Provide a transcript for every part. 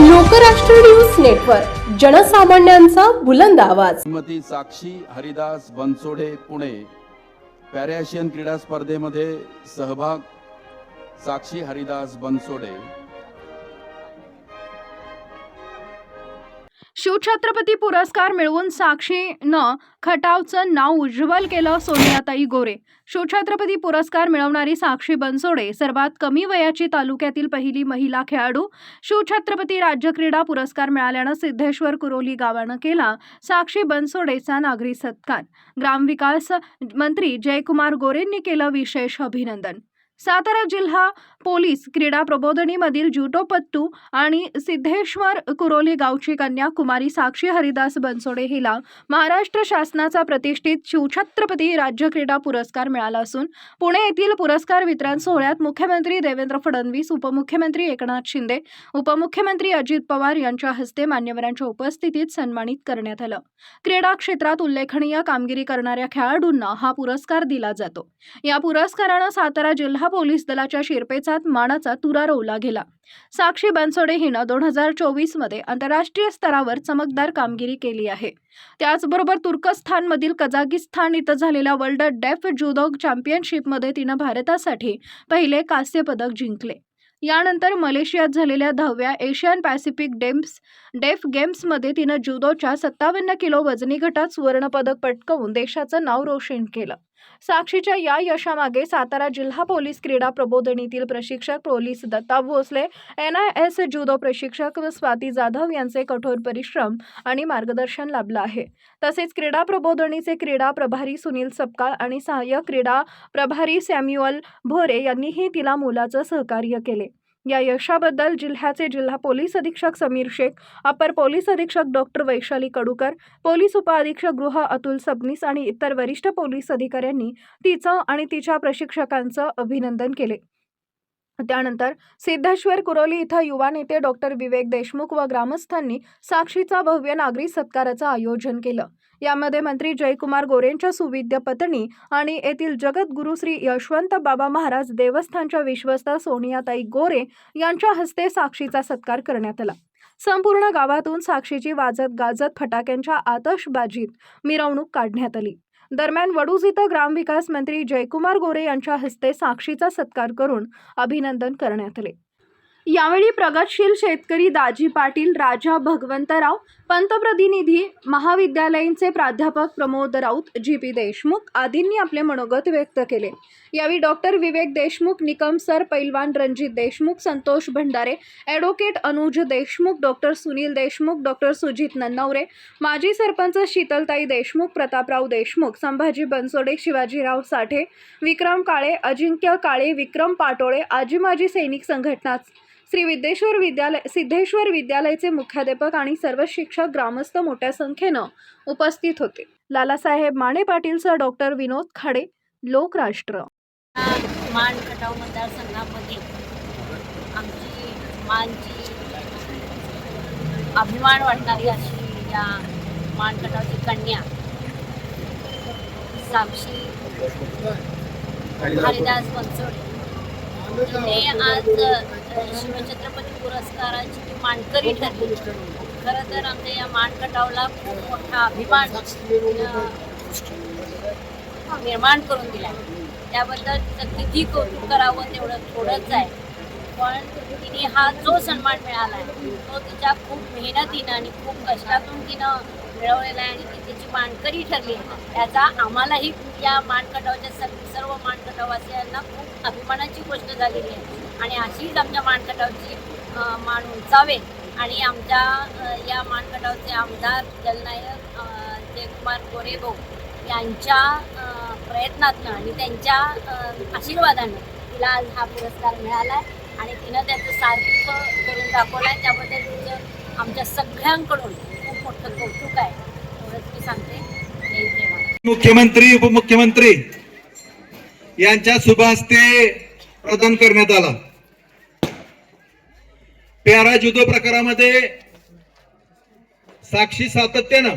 Lokrashtra news network जनसामान्यांचा बुलंद आवाज. श्रीमती साक्षी हरिदास बनसोडे पुणे. पॅरेशियन क्रीडा स्पर्धेमध्ये सहभाग साक्षी हरिदास बनसोडे. शिवछत्रपती पुरस्कार मिळवून साक्षीनं खटावचं नाव उज्ज्वल केलं सोनियाताई गोरे. शिवछत्रपती पुरस्कार मिळवणारी साक्षी बनसोडे सर्वात कमी वयाची तालुक्यातील पहिली महिला खेळाडू. शिवछत्रपती राज्य क्रीडा पुरस्कार मिळाल्यानं सिद्धेश्वर कुरोली गावानं केला साक्षी बनसोडेचा नागरी सत्कार. ग्रामविकास मंत्री जयकुमार गोरेंनी केलं विशेष अभिनंदन. सातारा जिल्हा पोलीस क्रीडा प्रबोधनीमधील जुटोपत्तू आणि सिद्धेश्वर कुरोली गावची कन्या कुमारी साक्षी हरिदास बनसोडे हिला महाराष्ट्र शासनाचा प्रतिष्ठित शिवछत्रपती राज्य क्रीडा पुरस्कार मिळाला असून पुणे येथील पुरस्कार वितरण सोहळ्यात मुख्यमंत्री देवेंद्र फडणवीस उपमुख्यमंत्री एकनाथ शिंदे उपमुख्यमंत्री अजित पवार यांच्या हस्ते मान्यवरांच्या उपस्थितीत सन्मानित करण्यात आलं. क्रीडा क्षेत्रात उल्लेखनीय कामगिरी करणाऱ्या खेळाडूंना हा पुरस्कार दिला जातो. या पुरस्कारानं सातारा जिल्हा पोलीस दलाच्या शिरपेचात मानाचा तुरा रोवला गेला. साक्षी बनसोडे हिनं दोन हजार चोवीसमध्ये आंतरराष्ट्रीय स्तरावर चमकदार कामगिरी केली आहे. त्याचबरोबर तुर्कस्थानमधील कझाकिस्तान इथं झालेल्या वर्ल्ड डेफ जुदो चॅम्पियनशिपमध्ये तिनं भारतासाठी पहिले कांस्य पदक जिंकले. यानंतर मलेशियात झालेल्या दहाव्या एशियन पॅसिफिक डेम्स डेफ गेम्समध्ये तिनं जुदोच्या सत्तावन्न किलो वजनी गटात सुवर्णपदक पटकवून देशाचं नाव रोशन केलं. साक्षीच्या या यशामागे सातारा जिल्हा पोलीस क्रीडा प्रबोधनीतील प्रशिक्षक police Datta Bhosale N I S judo प्रशिक्षक स्वाती जाधव यांचे कठोर परिश्रम आणि मार्गदर्शन लाभलं आहे. तसेच क्रीडा प्रबोधनीचे क्रीडा प्रभारी सुनील सपकाळ आणि सहाय्यक क्रीडा प्रभारी सॅम्युअल भोरे यांनीही तिला मोलाचं सहकार्य केले. या यशाबद्दल जिल्ह्याचे जिल्हा पोलीस अधीक्षक समीर शेख अपर पोलीस अधीक्षक डॉक्टर वैशाली कडूकर पोलीस उपअधीक्षक गृह अतुल सबनीस आणि इतर वरिष्ठ पोलीस अधिकाऱ्यांनी तिचं आणि तिच्या प्रशिक्षकांचं अभिनंदन केले. त्यानंतर सिद्धेश्वर कुरोली इथं युवा नेते डॉक्टर विवेक देशमुख व ग्रामस्थांनी साक्षीचा भव्य नागरी सत्काराचं आयोजन केलं. यामध्ये मंत्री जयकुमार गोरेंच्या सुविद्य पत्नी आणि येथील जगद्गुरू श्री यशवंत बाबा महाराज देवस्थानच्या विश्वस्त सोनियाताई गोरे यांच्या हस्ते साक्षीचा सत्कार करण्यात आला. संपूर्ण गावातून साक्षीची वाजत गाजत फटाक्यांच्या आतषबाजीत मिरवणूक काढण्यात आली. दरम्यान वडूज इथं ग्रामविकास मंत्री जयकुमार गोरे यांच्या हस्ते साक्षीचा सत्कार करून अभिनंदन करण्यात आले. यावेळी प्रगतशील शेतकरी दाजी पाटील राजा भगवंतराव पंतप्रतिनिधी महाविद्यालयीनचे प्राध्यापक प्रमोद राऊत जी पी देशमुख आदींनी आपले मनोगत व्यक्त केले. यावेळी डॉक्टर विवेक देशमुख निकम सर पैलवान Ranjit Deshmukh Santosh Bhandare advocate Anuj Deshmukh doctor Sunil Deshmukh doctor Sujit Nannaware माजी सरपंच शीतलताई देशमुख प्रतापराव देशमुख संभाजी बनसोडे शिवाजीराव साठे विक्रम काळे अजिंक्य काळे विक्रम पाटोळे आजी माजी सैनिक संघटना श्री विद्येश्वर विद्यालय सिद्धेश्वर विद्यालयाचे मुख्याध्यापक आणि सर्व शिक्षक ग्रामस्थ मोठ्या संख्येनं उपस्थित होते. लालासाहेब माने पाटीलसह डॉक्टर विनोद खाडे लोकराष्ट्र. मान खटाव मतदारसंघामध्ये आमची मानची अभिमान वाटणारी अशी या मान खटावची कन्या साक्षी हरिदास बनसोडे. हे आज शिवछत्रपती पुरस्काराची ती मानकरी ठरली. खरं तर आमच्या या मानकटावला खूप मोठा अभिमान निर्माण करून दिला. त्याबद्दल तिचं किती कौतुक करावं तेवढं थोडंच आहे. पण तिने हा जो सन्मान मिळाला आहे तो तिच्या खूप मेहनतीनं आणि खूप कष्टातून तिनं मिळवलेला आहे आणि ती तिची मानकरी ठरली त्याचा आम्हालाही या मानकटावच्या सर्व सर्व मानकटावासियांना खूप अभिमानाची गोष्ट झालेली आहे. आणि अशीच आमच्या मानकटावची मान उंचावे. आणि आमच्या या मानकटावचे आमदार जलनायक अं, जयकुमार गोरेभाऊ यांच्या प्रयत्नातनं आणि त्यांच्या आशीर्वादानं तिला आज हा पुरस्कार मिळाला आहे आणि तिनं त्याचं सार्थ करून दाखवलं आहे त्याबद्दल तिचं आमच्या सगळ्यांकडून खूप मोठं कौतुक आहे. एवढंच मी सांगते मुख्यमंत्री उपमुख्यमंत्री यांच्या शुभ हस्ते प्रदान करण्यात आला. पॅरा जुदो प्रकारामध्ये साक्षी सातत्यानं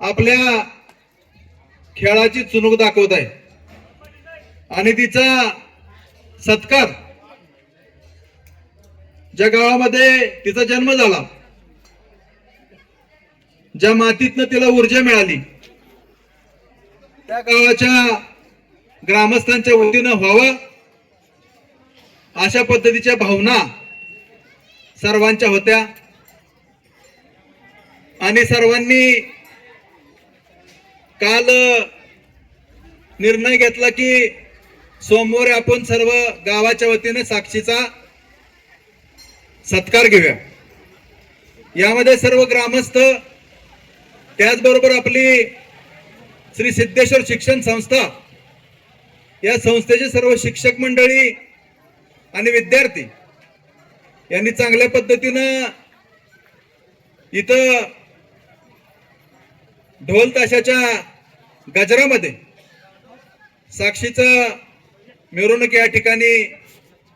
आपल्या खेळाची चुनूक दाखवत आहे. आणि तिचा सत्कार ज्या गावामध्ये तिचा जन्म झाला ज्या मातीतनं तिला ऊर्जा मिळाली त्या गावाच्या ग्रामस्थांच्या वतीनं व्हावं. अशा पद्धतीच्या भावना सर्वांच्या होत्या. आणि सर्वांनी काल निर्णय घेतला की सोमवारी आपण सर्व गावाच्या वतीने साक्षीचा सत्कार घेऊया. यामध्ये सर्व ग्रामस्थ त्याचबरोबर आपली श्री सिद्धेश्वर शिक्षण संस्था या संस्थेचे सर्व शिक्षक मंडळी आणि विद्यार्थी यांनी चांगल्या पद्धतीनं इथं ढोल ताशाच्या गजरामध्ये साक्षीचं मिरवणूक या ठिकाणी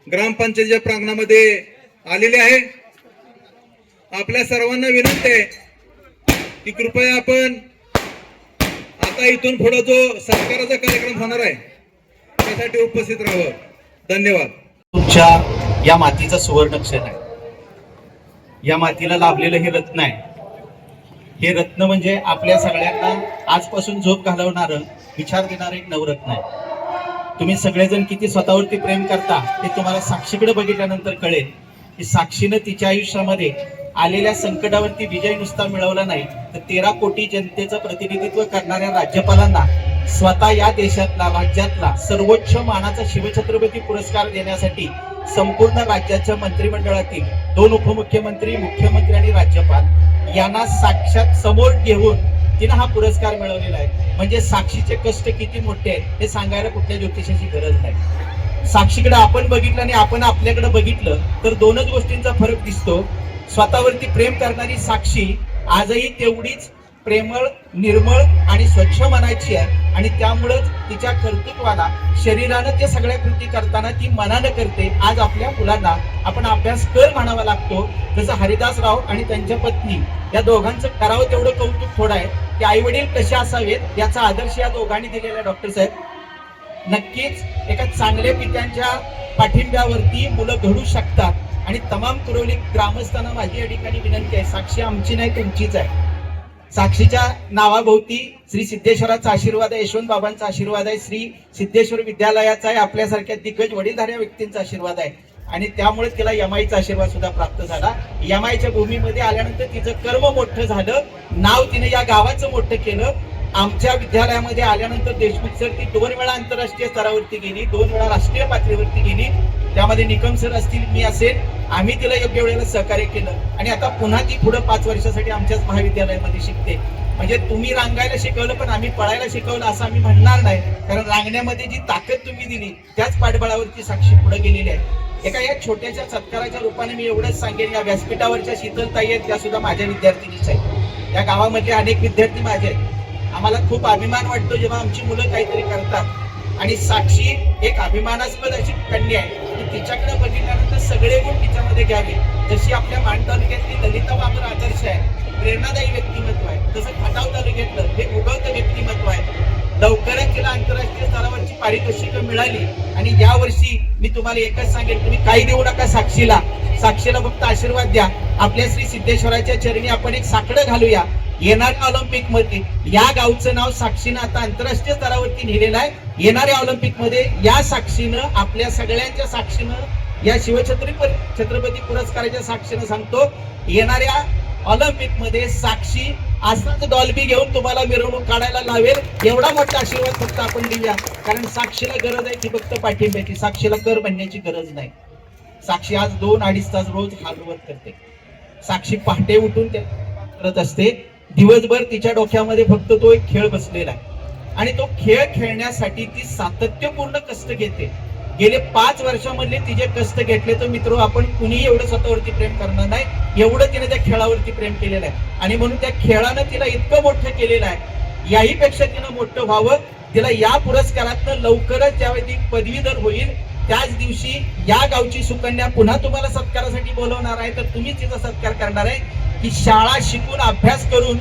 ग्रामपंचायतीच्या प्रांगणामध्ये आलेली आहे. आपल्या सर्वांना विनंती आहे की कृपया आपण आता इथून पुढे जो सत्काराचा कार्यक्रम होणार आहे त्यासाठी उपस्थित राहावं. धन्यवाद. तुमच्या या मातीचा सुवर्णक्षण आहे. या मातीला लाभलेलं हे रत्न आहे. हे रत्न म्हणजे आपल्या सगळ्यांना आजपासून झोप घालवणारं विचार देणारं एक नवरत्न आहे. तुम्ही सगळेजण किती स्वतःवरती प्रेम करता हे तुम्हाला साक्षीकडे बघितल्यानंतर कळेल की साक्षीनं तिच्या आयुष्यामध्ये आलेल्या संकटावरती विजय नुसता मिळवला नाही तर तेरा कोटी जनतेचं प्रतिनिधित्व करणाऱ्या राज्यपालांना स्वतः या देशातला राज्यातला सर्वोच्च मानाचा शिवछत्रपती पुरस्कार देण्यासाठी संपूर्ण राज्याच्या मंत्रिमंडळातील दोन उपमुख्यमंत्री मुख्यमंत्री आणि राज्यपाल यांना साक्षात समोर घेऊन तिनं हा पुरस्कार मिळवलेला आहे. म्हणजे साक्षीचे कष्ट किती मोठे आहेत हे सांगायला कुठल्या ज्योतिषाची गरज नाही. साक्षीकडे आपण बघितलं आणि आपण आपल्याकडे बघितलं तर दोनच गोष्टींचा फरक दिसतो. स्वतःवरती प्रेम करणारी साक्षी आजही तेवढीच प्रेमळ निर्मळ आणि स्वच्छ मनाची आहे. आणि त्यामुळंच तिच्या कर्तृत्वाला शरीरानं ते सगळ्या कृती करताना ती मनानं करते. आज आपल्या मुलांना आपण अभ्यास कर म्हणावा लागतो. जसं हरिदासराव आणि त्यांच्या पत्नी या दोघांचं करावं तेवढं कौतुक थोडं आहे. की आई वडील कसे असावेत याचा आदर्श या दोघांनी दिलेला डॉक्टर साहेब. नक्कीच एका चांगल्या पित्यांच्या पाठिंब्यावरती मुलं घडू शकतात. आणि तमाम तुरवली ग्रामस्थांना माझी या ठिकाणी विनंती आहे. साक्षी आमची नाही तुमचीच आहे. साक्षीच्या नावाभोवती श्री सिद्धेश्वराचा आशीर्वाद आहे यशवंत बाबांचा आशीर्वाद आहे श्री सिद्धेश्वर विद्यालयाचा आहे आपल्यासारख्या दिग्गज वडीलधाऱ्या व्यक्तींचा आशीर्वाद आहे. आणि त्यामुळे तिला यमाईचा आशीर्वाद सुद्धा प्राप्त झाला. यमाईच्या भूमीमध्ये आल्यानंतर तिचं कर्म मोठं झालं. नाव तिने या गावाचं मोठं केलं. आमच्या विद्यालयामध्ये आल्यानंतर देशमुख सर ती दोन वेळा आंतरराष्ट्रीय स्तरावरती गेली दोन वेळा राष्ट्रीय पातळीवरती गेली. त्यामध्ये निकम सर असतील मी असेल आम्ही तिला योग्य वेळेला सहकार्य केलं. आणि आता पुन्हा ती पुढे पाच वर्षासाठी आमच्याच महाविद्यालयामध्ये शिकते. म्हणजे तुम्ही रांगायला शिकवलं पण आम्ही पळायला शिकवलं असं आम्ही म्हणणार नाही. कारण रांगण्यामध्ये जी ताकद तुम्ही दिली त्याच पाठबळावरती साक्षी पुढे गेलेली आहे. एका या छोट्याशा सत्काराच्या रूपाने मी एवढंच सांगेन या व्यासपीठावरच्या शीतलताई आहेत त्या सुद्धा माझ्या विद्यार्थिनीच आहेत. या गावामधले अनेक विद्यार्थी माझे आहेत. आम्हाला खूप अभिमान वाटतो जेव्हा आमची मुलं काहीतरी करतात. आणि साक्षी एक अभिमानास्पद अशी कन्या आहे. तिच्याकडे बघितल्यानंतर सगळे गुण तिच्यामध्ये घ्यावे. जशी आपल्या मान तालुक्यातली ललिता बाबर आदर्श आहे प्रेरणादायी व्यक्तिमत्व आहे. तसं खटाव तालुक्यातलं हे उगवतं व्यक्तिमत्व आहे. लवकरच तिला आंतरराष्ट्रीय स्तरावरची पारितोषिक मिळाली आणि या वर्षी मी तुम्हाला एकच सांगेन तुम्ही काही देऊ नका साक्षीला. साक्षीला फक्त आशीर्वाद द्या. आपल्या श्री सिद्धेश्वराच्या चरणी आपण एक साकडं घालूया. येणाऱ्या ऑलिम्पिकमध्ये. या गावचं नाव साक्षीनं आता आंतरराष्ट्रीय स्तरावरती लिहिलेलं आहे. येणाऱ्या ऑलिम्पिकमध्ये या साक्षीनं आपल्या सगळ्यांच्या साक्षीनं या शिवछत्री छत्रपती पुरस्काराच्या साक्षीनं सांगतो येणाऱ्या ऑलिम्पिकमध्ये साक्षी असाच डॉल्बी घेऊन तुम्हाला मिरवणूक काढायला लावेल. एवढा मोठा आशीर्वाद फक्त आपण देऊया कारण साक्षीला गरज आहे ती फक्त पाठिंब्याची. साक्षीला कर बनण्याची गरज नाही. साक्षी आज दोन अडीच तास रोज हालवत करते. साक्षी पहाटे उठून ते करत असते. दिवसभर तिच्या डोक्यामध्ये फक्त तो एक खेळ बसलेला आहे. आणि तो खेळ खेळण्यासाठी ती सातत्यपूर्ण कष्ट घेते. गेले पाच वर्षामधले तिचे कष्ट घेतले तर मित्र आपण कुणीही एवढं स्वतःवरती प्रेम करणार नाही. एवढं तिने त्या खेळावरती प्रेम केलेलं आहे. आणि म्हणून त्या खेळानं तिला इतकं मोठं केलेलं आहे. याही पेक्षा तिनं मोठं व्हावं. तिला या पुरस्कारातनं लवकरच ज्यावेळी ती पदवीधर होईल त्याच दिवशी या गावची सुकन्या पुन्हा तुम्हाला सत्कारासाठी बोलवणार आहे. तर तुम्हीच तिचा सत्कार करणार आहे. की शाळा शिकून अभ्यास करून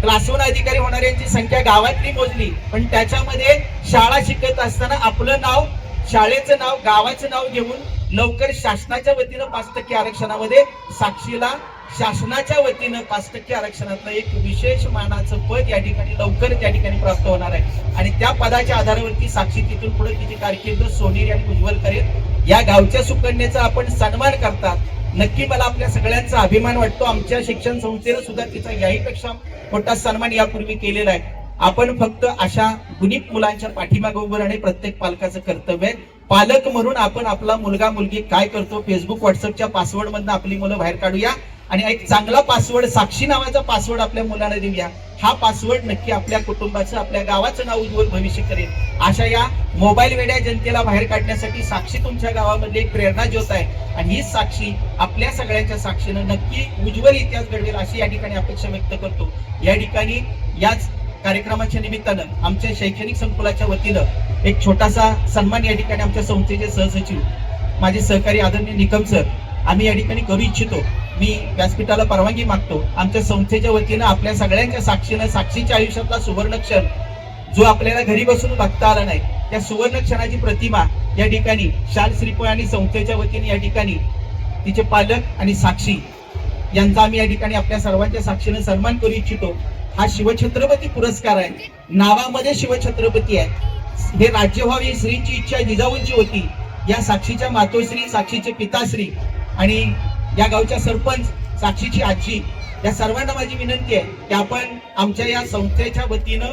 क्लास वन अधिकारी होणाऱ्यांची संख्या गावातली मोजली. पण त्याच्यामध्ये शाळा शिकत असताना आपलं नाव शाळेचं नाव गावाचं नाव घेऊन लवकर शासनाच्या वतीनं पाच टक्के आरक्षणामध्ये साक्षीला शासनाच्या वतीनं पाच टक्के आरक्षणातलं एक विशेष मानाचं पद या ठिकाणी लवकर त्या ठिकाणी प्राप्त होणार आहे. आणि त्या पदाच्या आधारावरती साक्षी तिथून पुढे तिची कारकीर्द सोनेरी आणि उज्ज्वल करेल. या गावच्या सुकन्याचा आपण सन्मान करतात. नक्की मला आपल्या सगळ्यांचा अभिमान वाटतो. आमच्या शिक्षण संस्थेनं सुद्धा तिचा याहीपेक्षा मोठा सन्मान यापूर्वी केलेला आहे. आपण फक्त अशा गुणिक मुलांच्या पाठीमागे उभं राहणे प्रत्येक पालकाचं कर्तव्य आहे. पालक म्हणून आपण आपला मुलगा मुलगी काय करतो फेसबुक व्हॉट्सअपच्या पासवर्डमधनं आपली मुलं बाहेर काढूया. आणि एक चांगला पासवर्ड साक्षी नावाचा पासवर्ड आपल्या मुलांना देऊया. हा पासवर्ड नक्की आपल्या कुटुंबाचं आपल्या गावाचं नाव उज्ज्वल भविष्य करेल. अशा या मोबाईल वेड्या जनतेला बाहेर काढण्यासाठी साक्षी तुमच्या गावामध्ये एक प्रेरणा ज्योत आहे. आणि ही साक्षी आपल्या सगळ्यांच्या साक्षीनं नक्की उज्ज्वल इतिहास घडवेल अशी या ठिकाणी अपेक्षा व्यक्त करतो. या ठिकाणी याच कार्यक्रमाच्या निमित्तानं आमच्या शैक्षणिक संकुलाच्या वतीनं एक छोटासा सन्मान या ठिकाणी आमच्या संस्थेचे सहसचिव माझे सहकारी आदरणीय निकम सर आम्ही या ठिकाणी करू इच्छितो. मी व्यासपीठाला परवानगी मागतो. आमच्या संस्थेच्या वतीनं आपल्या सगळ्यांच्या साक्षीनं साक्षीच्या आयुष्यातला सुवर्ण क्षण जो आपल्याला घरी बसून बघता आला नाही त्या सुवर्ण क्षणाची प्रतिमा या ठिकाणी शाल श्रीपोय आणि संस्थेच्या वतीने या ठिकाणी तिचे पालक आणि साक्षी यांचा आम्ही या ठिकाणी आपल्या सर्वांच्या साक्षीने सन्मान करू इच्छितो. हा शिवछत्रपती पुरस्कार आहे. नावामध्ये शिवछत्रपती आहे. हे राज्य व्हावी श्रीची श्रींची इच्छा जिजाऊंची होती. या साक्षीच्या मातोश्री साक्षीचे पिताश्री आणि या गावच्या सरपंच साक्षीची आजी. या सर्वांना माझी विनंती आहे की आपण आमच्या या संस्थेच्या वतीनं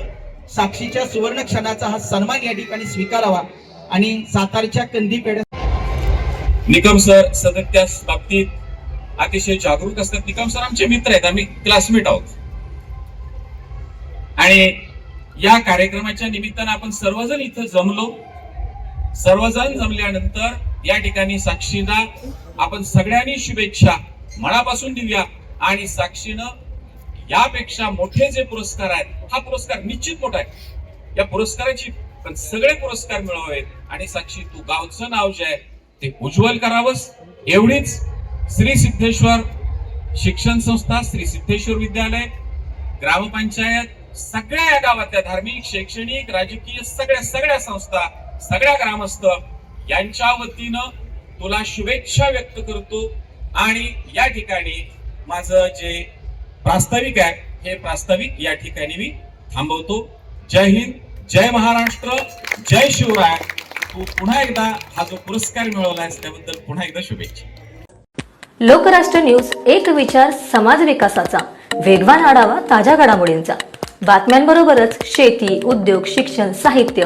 साक्षीच्या सुवर्ण क्षणाचा हा सन्मान या ठिकाणी स्वीकारावा आणि सातारच्या कंदी पेढ्या निकम सर सतत त्या बाबतीत अतिशय जागरूक असतात. निकम सर आमचे मित्र आहेत. आम्ही क्लासमेट आहोत. आणि या कार्यक्रमाच्या निमित्तानं आपण सर्वजण इथं जमलो. सर्वजण जमल्यानंतर या ठिकाणी साक्षीला आपण सगळ्यांनी शुभेच्छा मनापासून देऊया. आणि साक्षीनं यापेक्षा मोठे जे पुरस्कार आहेत हा पुरस्कार निश्चित मोठा आहे. या पुरस्काराची पण सगळे पुरस्कार मिळवावेत आणि साक्षी तू गावचं नाव जे आहे ते उज्ज्वल करावंस. एवढीच श्री सिद्धेश्वर शिक्षण संस्था श्री सिद्धेश्वर विद्यालय ग्रामपंचायत सगळ्या या गावातल्या धार्मिक शैक्षणिक राजकीय सगळ्या सगळ्या संस्था सगळ्या ग्रामस्थ यांच्या वतीनं तुला शुभेच्छा व्यक्त करतो. आणि या ठिकाणी माझं जे प्रास्ताविक आहे हे प्रास्ताविक या ठिकाणी मी थांबवतो. जय हिंद जय महाराष्ट्र जय शिवराय. तू पुन्हा एकदा हा जो पुरस्कार मिळवला त्याबद्दल पुन्हा एकदा शुभेच्छा. लोकराष्ट्र न्यूज एक विचार समाज विकासाचा. वेगवान आढावा ताज्या घडामोडींचा. बातम्यांबरोबरच शेती उद्योग शिक्षण साहित्य